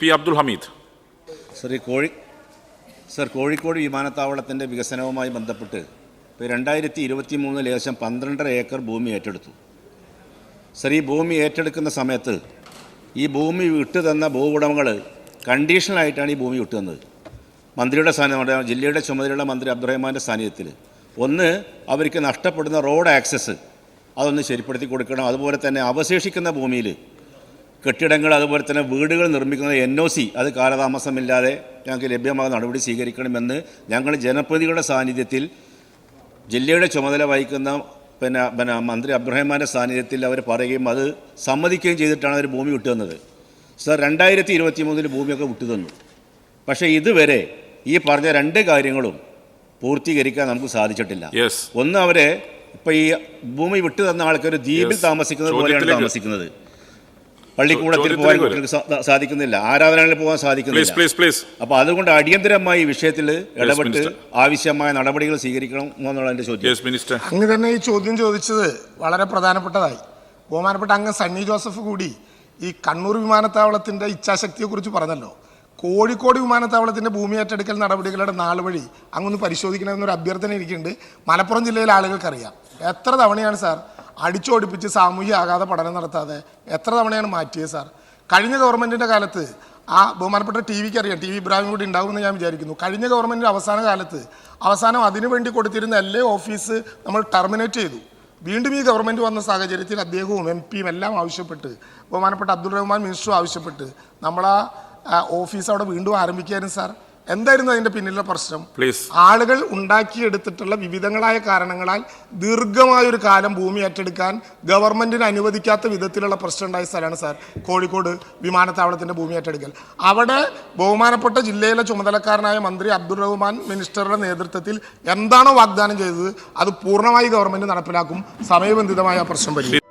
P Abdul Hameed. Sir ഈ കോഴി sir Kozhikode വിമാനത്താവളത്തിന്റെ വികസനവുമായി ബന്ധപ്പെട്ട് ഇപ്പോൾ രണ്ടായിരത്തി ഇരുപത്തി മൂന്നിൽ ഏകദേശം പന്ത്രണ്ടര ഏക്കർ ഭൂമി ഏറ്റെടുത്തു. സർ ഈ ഭൂമി ഏറ്റെടുക്കുന്ന സമയത്ത് ഈ ഭൂമി വിട്ടു തന്ന ഭൂവുടമകൾ കണ്ടീഷണലായിട്ടാണ് ഈ ഭൂമി വിട്ടു തന്നത് മന്ത്രിയുടെ നമ്മുടെ ജില്ലയുടെ ചുമതലയുള്ള മന്ത്രി അബ്ദുറഹ്മാന്റെ സാന്നിധ്യത്തിൽ. ഒന്ന് അവർക്ക് നഷ്ടപ്പെടുന്ന റോഡ് ആക്സസ് അതൊന്ന് ശരിപ്പെടുത്തി കൊടുക്കണം. അതുപോലെ തന്നെ അവശേഷിക്കുന്ന ഭൂമിയിൽ കെട്ടിടങ്ങൾ അതുപോലെ തന്നെ വീടുകൾ നിർമ്മിക്കുന്ന എൻ ഒ സി അത് കാലതാമസമില്ലാതെ ഞങ്ങൾക്ക് ലഭ്യമാകുന്ന നടപടി സ്വീകരിക്കണമെന്ന് ഞങ്ങൾ ജനപ്രതികളുടെ സാന്നിധ്യത്തിൽ ജില്ലയുടെ ചുമതല വഹിക്കുന്ന പിന്നെ പിന്നെ മന്ത്രി അബ്രഹിമാന്റെ സാന്നിധ്യത്തിൽ അവർ പറയുകയും അത് സമ്മതിക്കുകയും ചെയ്തിട്ടാണ് അവർ ഭൂമി വിട്ടുതന്നത്. സർ രണ്ടായിരത്തി ഇരുപത്തി മൂന്നിൽ ഭൂമിയൊക്കെ വിട്ടുതന്നു. പക്ഷേ ഇതുവരെ ഈ പറഞ്ഞ രണ്ട് കാര്യങ്ങളും പൂർത്തീകരിക്കാൻ നമുക്ക് സാധിച്ചിട്ടില്ല. ഒന്ന് അവരെ ഇപ്പം ഈ ഭൂമി വിട്ടു തന്ന ആൾക്കാർ ദ്വീപിൽ താമസിക്കുന്നത് പോലെയാണ് താമസിക്കുന്നത്. പള്ളിക്കൂടത്തിൽ പോകാൻ കുട്ടികൾക്ക് സാധിക്കുന്നില്ല. ആരാധനകളിൽ പോകാൻ സാധിക്കുന്നില്ല. പ്ലീസ് പ്ലീസ് അപ്പൊ അതുകൊണ്ട് അടിയന്തരമായി ഈ വിഷയത്തിൽ ഇടപെട്ട് ആവശ്യമായ നടപടികൾ സ്വീകരിക്കണം എന്നുള്ള എന്റെ ചോദ്യം. അങ്ങ് തന്നെ ഈ ചോദ്യം ചോദിച്ചത് വളരെ പ്രധാനപ്പെട്ടതായി. ബഹുമാനപ്പെട്ട അങ്ങ് സണ്ണി ജോസഫ് കൂടി ഈ കണ്ണൂർ വിമാനത്താവളത്തിന്റെ ഇച്ഛാശക്തിയെക്കുറിച്ച് പറഞ്ഞല്ലോ. കോഴിക്കോട് വിമാനത്താവളത്തിന്റെ ഭൂമി ഏറ്റെടുക്കൽ നടപടികളുടെ നാൾ വഴി അങ്ങൊന്ന് പരിശോധിക്കണമെന്നൊരു അഭ്യർത്ഥന എനിക്കുണ്ട് മലപ്പുറം ജില്ലയിലെ ആളുകൾക്കറിയാം. എത്ര തവണയാണ് സാർ അടിച്ചോടിപ്പിച്ച് സാമൂഹ്യ ആഘാത പഠനം നടത്താതെ എത്ര തവണയാണ് മാറ്റിയത് സാർ? കഴിഞ്ഞ ഗവൺമെന്റിന്റെ കാലത്ത് ആ ബഹുമാനപ്പെട്ട ടി വിക്ക് അറിയാം. ടി വി ഇബ്രാഹിം കൂടി ഉണ്ടാവുമെന്ന് ഞാൻ വിചാരിക്കുന്നു. കഴിഞ്ഞ ഗവൺമെന്റിന്റെ അവസാന കാലത്ത് അവസാനം അതിനു വേണ്ടി കൊടുത്തിരുന്ന എല്ലാ ഓഫീസ് നമ്മൾ ടെർമിനേറ്റ് ചെയ്തു. വീണ്ടും ഈ ഗവൺമെന്റ് വന്ന സാഹചര്യത്തിൽ അദ്ദേഹവും എം പിയും എല്ലാം ആവശ്യപ്പെട്ട് ബഹുമാനപ്പെട്ട അബ്ദുൾ റഹ്മാൻ മിനിസ്റ്ററും ആവശ്യപ്പെട്ട് നമ്മൾ ആ ഓഫീസ് അവിടെ വീണ്ടും ആരംഭിക്കാനും സാർ. എന്തായിരുന്നു അതിന്റെ പിന്നിലെ പ്രശ്നം? പ്ലീസ് ആളുകൾ ഉണ്ടാക്കിയെടുത്തിട്ടുള്ള വിവിധങ്ങളായ കാരണങ്ങളാൽ ദീർഘമായ ഒരു കാലം ഭൂമി ഏറ്റെടുക്കാൻ ഗവൺമെന്റിന് അനുവദിക്കാത്ത വിധത്തിലുള്ള പ്രശ്നം ഉണ്ടായ സ്ഥലമാണ് സാർ കോഴിക്കോട് വിമാനത്താവളത്തിന്റെ ഭൂമി ഏറ്റെടുക്കൽ. അവിടെ ബഹുമാനപ്പെട്ട ജില്ലയിലെ ചുമതലക്കാരനായ മന്ത്രി അബ്ദുൾ റഹ്മാൻ മിനിസ്റ്ററുടെ നേതൃത്വത്തിൽ എന്താണോ വാഗ്ദാനം ചെയ്തത് അത് പൂർണമായി ഗവൺമെന്റ് നടപ്പിലാക്കും. സമയബന്ധിതമായ പ്രശ്നം പരിഹരിക്കും.